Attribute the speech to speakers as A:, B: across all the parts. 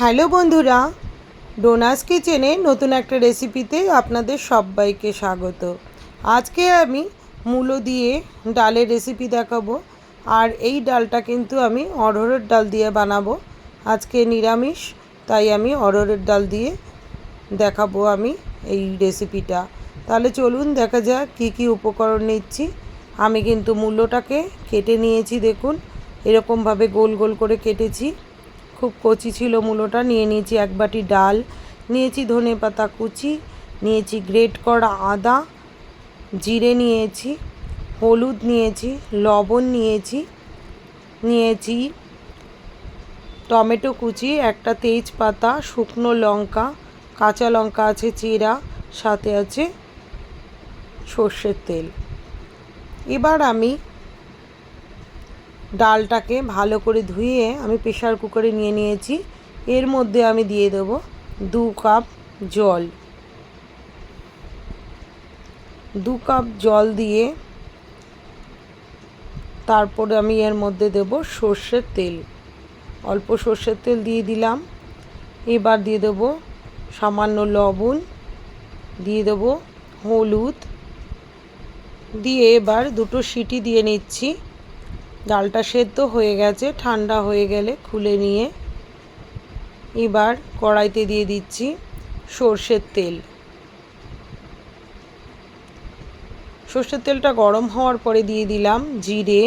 A: Hello বন্ধুরা, ডোনাস কিচেনে নতুন একটা রেসিপিতে আপনাদের সবাইকে স্বাগত। আজকে আমি মূলো দিয়ে ডালের রেসিপি দেখাবো, আর এই ডালটা কিন্তু আমি অড়হরের ডাল দিয়ে বানাবো। আজকে নিরামিষ, তাই আমি অড়হরের ডাল দিয়ে দেখাবো আমি এই রেসিপিটা। তাহলে চলুন দেখা যাক কী কী উপকরণ নিচ্ছি। আমি কিন্তু মূল্যটাকে কেটে নিয়েছি, দেখুন। এরকমভাবে গোল গোল করে কেটেছি। খুব কচি ছিল মূলোটা। নিয়ে নিয়েছি এক বাটি ডাল, নিয়েছি ধনে পাতা কুচি, নিয়েছি গ্রেট করা আদা, জিরে নিয়েছি, হলুদ নিয়েছি, লবণ নিয়েছি নিয়েছি টমেটো কুচি, একটা তেজপাতা, শুকনো লঙ্কা, কাঁচা লঙ্কা আছে চিরা, সাথে আছে সর্ষের তেল। এবার আমি ডালটাকে ভালো করে ধুয়ে আমি প্রেশার কুকারে নিয়ে নিয়েছি। এর মধ্যে আমি দিয়ে দেব দু কাপ জল। দু কাপ জল দিয়ে তারপরে আমি এর মধ্যে দেব সর্ষের তেল। অল্প সর্ষের তেল দিয়ে দিলাম। এবার দিয়ে দেব সামান্য লবণ। দিয়ে দেব হলুদ। দিয়ে এবার দুটো সিটি দিয়ে নিচ্ছি। ডালটা সেদ্ধ হয়ে গেছে, ঠান্ডা হয়ে গেলে খুলে নিয়ে এবার কড়াইতে দিয়ে দিচ্ছি সর্ষের তেল। সর্ষের তেলটা গরম হওয়ার পরে দিয়ে দিলাম জিরে।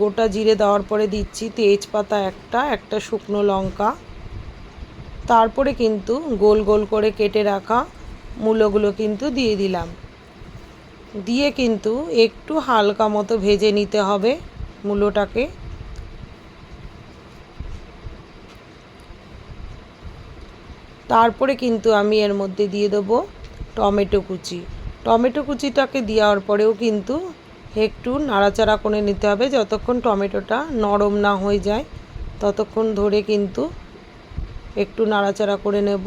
A: গোটা জিরে দেওয়ার পরে দিচ্ছি তেজপাতা একটা একটা শুকনো লঙ্কা। তারপরে কিন্তু গোল গোল করে কেটে রাখা মূলোগুলো কিন্তু দিয়ে দিলাম। দিয়ে কিন্তু একটু হালকা মতো ভেজে নিতে হবে মূলোটাকে। তারপরে কিন্তু আমি এর মধ্যে দিয়ে দেবো টমেটো কুচি। টমেটো কুচিটাকে দেওয়ার পরেও কিন্তু একটু নাড়াচাড়া করে নিতে হবে যতক্ষণ টমেটোটা নরম না হয়ে যায়, ততক্ষণ ধরে কিন্তু একটু নাড়াচাড়া করে নেব।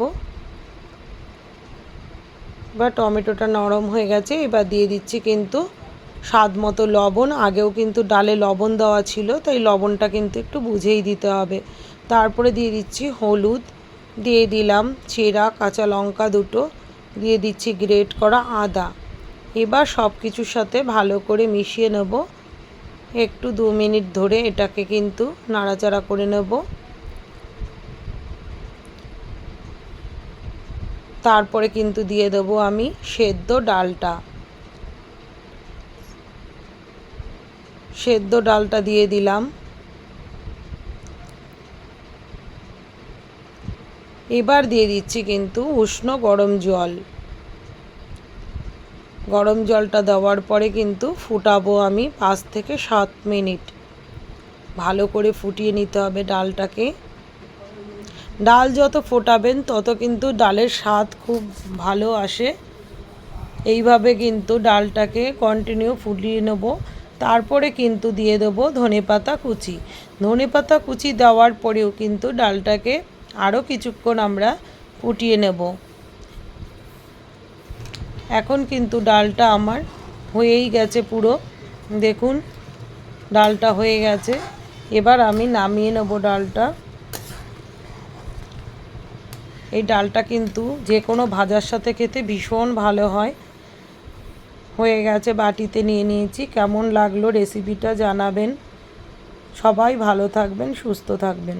A: বা টমেটোটা নরম হয়ে গেছে, এবার দিয়ে দিচ্ছি কিন্তু স্বাদ মতো লবণ। আগেও কিন্তু ডালে লবণ দেওয়া ছিল, তাই লবণটা কিন্তু একটু বুঝেই দিতে হবে। তারপরে দিয়ে দিচ্ছি হলুদ, দিয়ে দিলাম চেরা, কাঁচা লঙ্কা দুটো, দিয়ে দিচ্ছি গ্রেট করা আদা। এবার সব কিছুর সাথে ভালো করে মিশিয়ে নেব। একটু দু মিনিট ধরে এটাকে কিন্তু নাড়াচাড়া করে নেব। তারপরে কিন্তু দিয়ে দেবো আমি সেদ্ধ ডালটা। সেদ্ধ ডালটা দিয়ে দিলাম। এবার দিয়ে দিচ্ছি কিন্তু উষ্ণ গরম জল। গরম জলটা দেওয়ার পরে কিন্তু ফুটাবো আমি পাঁচ থেকে সাত মিনিট। ভালো করে ফুটিয়ে নিতে হবে ডালটাকে। ডাল যত ফোটাবেন, তত কিন্তু ডালের স্বাদ খুব ভালো আসে। এইভাবে কিন্তু ডালটাকে কন্টিনিউ ফুটিয়ে নেব। তারপরে কিন্তু দিয়ে দেবো ধনে পাতা কুচি। ধনে পাতা কুচি দেওয়ার পরেও কিন্তু ডালটাকে আরও কিছুক্ষণ আমরা ফুটিয়ে নেব। এখন কিন্তু ডালটা আমার হয়েই গেছে পুরো। দেখুন, ডালটা হয়ে গেছে। এবার আমি নামিয়ে নেব ডালটা। এই ডালটা কিন্তু যে কোনো ভাজার সাথে খেতে ভীষণ ভালো হয়। হয়ে গেছে, বাটিতে নিয়ে নিয়েছি। কেমন লাগল রেসিপিটা জানাবেন। সবাই ভালো থাকবেন, সুস্থ থাকবেন।